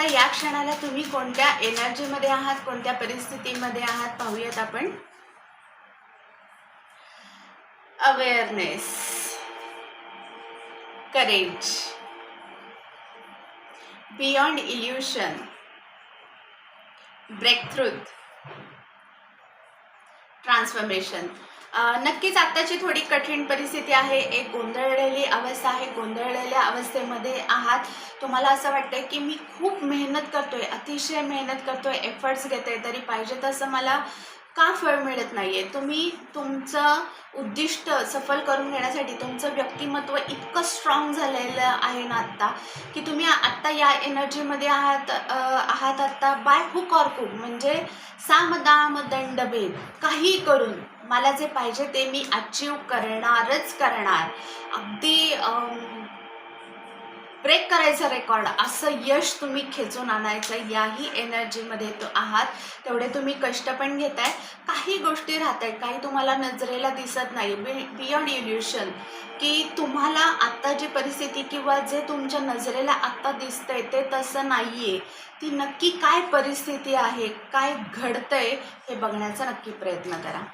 आता या क्षणाला तुम्ही कोणत्या एनर्जीमध्ये आहात कोणत्या परिस्थितीमध्ये आहात पाहूयात आपण. Awareness courage beyond illusion breakthrough transformation नक्कीच आत्ताची थोडी कठीण परिस्थिती आहे. एक गोंधळ अवस्था आहे गोंधळलेल्या अवस्थेमध्ये आहात. तुम्हाला असं वाटतंय की मी खूप मेहनत करतोय अतिशय मेहनत करतोय एफर्ट्स घेते तरी पाहिजे तसं मला का फळ मिळत नाही आहे तुम्ही तुमचं उद्दिष्ट सफल करून घेण्यासाठी तुमचं व्यक्तिमत्व इतकं स्ट्रॉंग झालेलं आहे ना आत्ता की तुम्ही आत्ता या एनर्जीमध्ये आहात आहात आत्ता बाय हुक ऑर कुक म्हणजे साम दंड काही करून. मला जे पाहिजे ते मी अचीव करणारच करणार. अगदी ब्रेक करायचं रेकॉर्ड असं यश तुम्ही खेचून आणायचं याही एनर्जीमध्ये तो आहात. तेवढे तुम्ही कष्ट पण घेत आहे काही गोष्टी राहत आहेत काही तुम्हाला नजरेला दिसत नाही. बि बियॉन्ड इल्युशन की तुम्हाला आत्ता जी परिस्थिती किंवा जे तुमच्या नजरेला आत्ता दिसतंय ते तसं नाही आहे ती नक्की काय परिस्थिती आहे काय घडतंय हे बघण्याचा नक्की प्रयत्न करा.